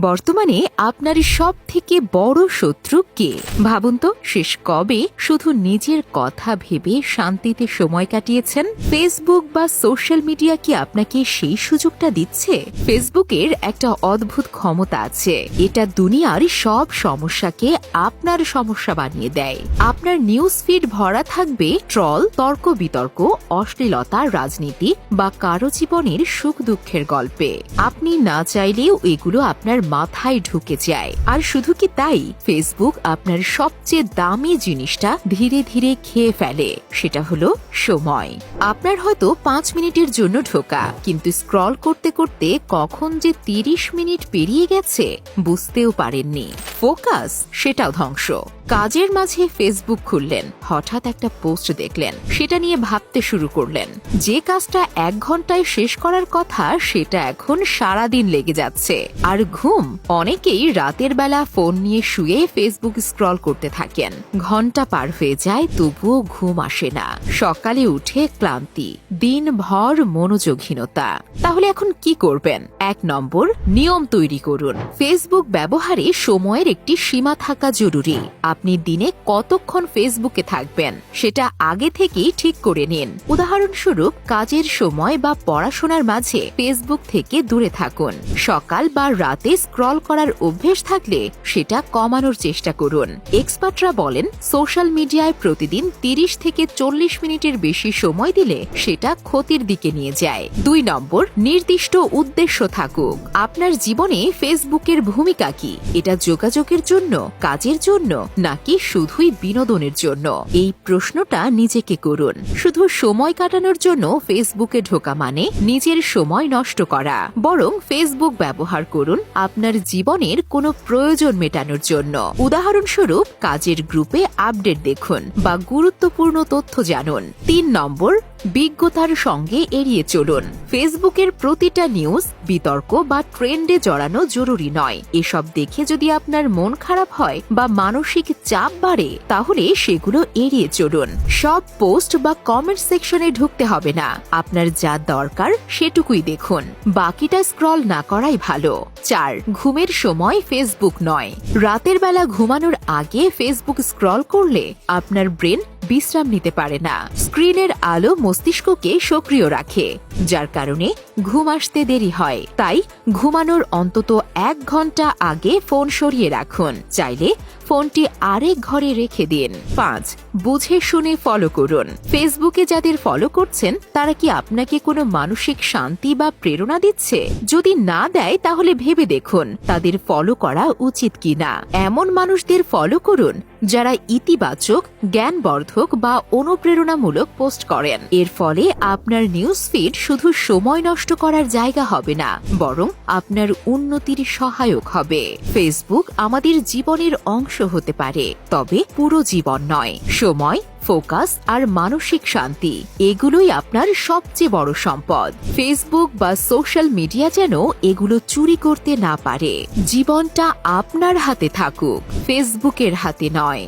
বর্তমানে আপনার সব থেকে বড় শত্রু কে? ভাবুন তো, শেষ কবে শুধু নিজের কথা ভেবে শান্তিতে সময় কাটিয়েছেন? ফেসবুক বা সোশ্যাল মিডিয়া কি আপনাকে সেই সুযোগটা দিচ্ছে? ফেসবুকের একটা অদ্ভুত ক্ষমতা আছে। এটা দুনিয়ার সব সমস্যাকে আপনার সমস্যা বানিয়ে দেয়। আপনার নিউজ ফিড ভরা থাকবে ট্রল তর্ক বিতর্ক অশ্লীলতা, রাজনীতি বা কারও জীবনের সুখ দুঃখের গল্পে। আপনি না চাইলেও এগুলো আপনার মাথায় ঢুকে যায়। আর শুধু কি তাই? ফেসবুক আপনার সবচেয়ে দামি জিনিসটা ধীরে ধীরে খেয়ে ফেলে। সেটা হলো সময়। আপনার হয়তো পাঁচ মিনিটের জন্য ঢোকা, কিন্তু স্ক্রল করতে করতে কখন যে তিরিশ মিনিট পেরিয়ে গেছে বুঝতেও পারেননি। ফোকাস, সেটাও ধ্বংস। কাজের মাঝে ফেসবুক খুললেন, হঠাৎ একটা পোস্ট দেখলেন, সেটা নিয়ে ভাবতে শুরু করলেন। যে কাজটা এক ঘন্টায় শেষ করার কথা, সেটা এখন সারাদিন লেগে যাচ্ছে। আর ঘুম, অনেকেই রাতের বেলা ফোন নিয়ে শুয়ে ফেসবুক স্ক্রল করতে থাকেন। ঘণ্টা পার হয়ে যায়, তবুও ঘুম আসে না। সকালে উঠে ক্লান্তি, দিনভর মনোযোগহীনতা। তাহলে এখন কি করবেন? এক নম্বর, নিয়ম তৈরি করুন। ফেসবুক ব্যবহারে সময়ের একটি সীমা থাকা জরুরি। আপনি দিনে কতক্ষণ ফেসবুকে থাকবেন, সেটা আগে থেকেই ঠিক করে নিন। উদাহরণস্বরূপ, কাজের সময় বা পড়াশোনার মাঝে ফেসবুক থেকে দূরে থাকুন। সকাল বা রাতে স্ক্রল করার অভ্যেস থাকলে সেটা কমানোর চেষ্টা করুন। এক্সপার্টরা বলেন, সোশ্যাল মিডিয়ায় প্রতিদিন তিরিশ থেকে চল্লিশ মিনিটের বেশি সময় দিলে সেটা ক্ষতির দিকে নিয়ে যায়। দুই নম্বর, নির্দিষ্ট উদ্দেশ্য থাকুক। আপনার জীবনে ফেসবুকের ভূমিকা কি? এটা যোগাযোগের জন্য, কাজের জন্য, নাকি শুধুই বিনোদনের জন্য? এই প্রশ্নটা নিজেকে করুন। শুধু সময় কাটানোর জন্য ফেসবুকে ঢোকা মানে নিজের সময় নষ্ট করা। বরং ফেসবুক ব্যবহার করুন আপনার জীবনের কোনো প্রয়োজন মেটানোর জন্য। উদাহরণস্বরূপ, কাজের গ্রুপে আপডেট দেখুন বা গুরুত্বপূর্ণ তথ্য জানুন। তিন নম্বর বিজ্ঞতার সঙ্গে এড়িয়ে চলুন। ফেসবুকের প্রতিটা নিউজ বিতর্ক বা ট্রেন্ডে জড়ানো জরুরি নয়। এসব দেখে যদি আপনার মন খারাপ হয় বা মানসিক চাপ বাড়ে, তাহলে সেগুলো এড়িয়ে চলুন। সব পোস্ট বা কমেন্ট সেকশনে ঢুকতে হবে না। আপনার যা দরকার সেটুকুই দেখুন। বাকিটা স্ক্রল না করাই ভালো। চার, ঘুমের সময় ফেসবুক নয়। রাতের বেলা ঘুমানোর আগে ফেসবুক স্ক্রল করলে আপনার ব্রেন বিশ্রাম নিতে পারে না। স্ক্রিনের আলো মস্তিষ্ককে সক্রিয় রাখে, যার কারণে ঘুম আসতে দেরি হয়। তাই ঘুমানোর অন্তত এক ঘণ্টা আগে ফোন সরিয়ে রাখুন। চাইলে ফোনটি আরেক ঘরে রেখে দিন। পাঁচ, বুঝে শুনে ফলো করুন। ফেসবুকে যাদের ফলো করছেন, তারা কি আপনাকে কোনো মানসিক শান্তি বা প্রেরণা দিচ্ছে? যদি না দেয়, তাহলে ভেবে দেখুন, তাদের ফলো করা উচিত কিনা। এমন মানুষদের ফলো করুন, যারা ইতিবাচক, জ্ঞানবর্ধক বা অনুপ্রেরণামূলক পোস্ট করেন। এর ফলে আপনার নিউজ ফিড শুধু সময় নষ্ট করার জায়গা হবে না, বরং আপনার উন্নতির সহায়ক হবে। ফেসবুক আমাদের জীবনের অংশ হতে পারে, তবে পুরো জীবন নয়। সময়, ফোকাস আর মানসিক শান্তি, এগুলোই আপনার সবচেয়ে বড় সম্পদ। ফেসবুক বা সোশ্যাল মিডিয়া যেন এগুলো চুরি করতে না পারে। জীবনটা আপনার হাতে থাকুক, ফেসবুকের হাতে নয়।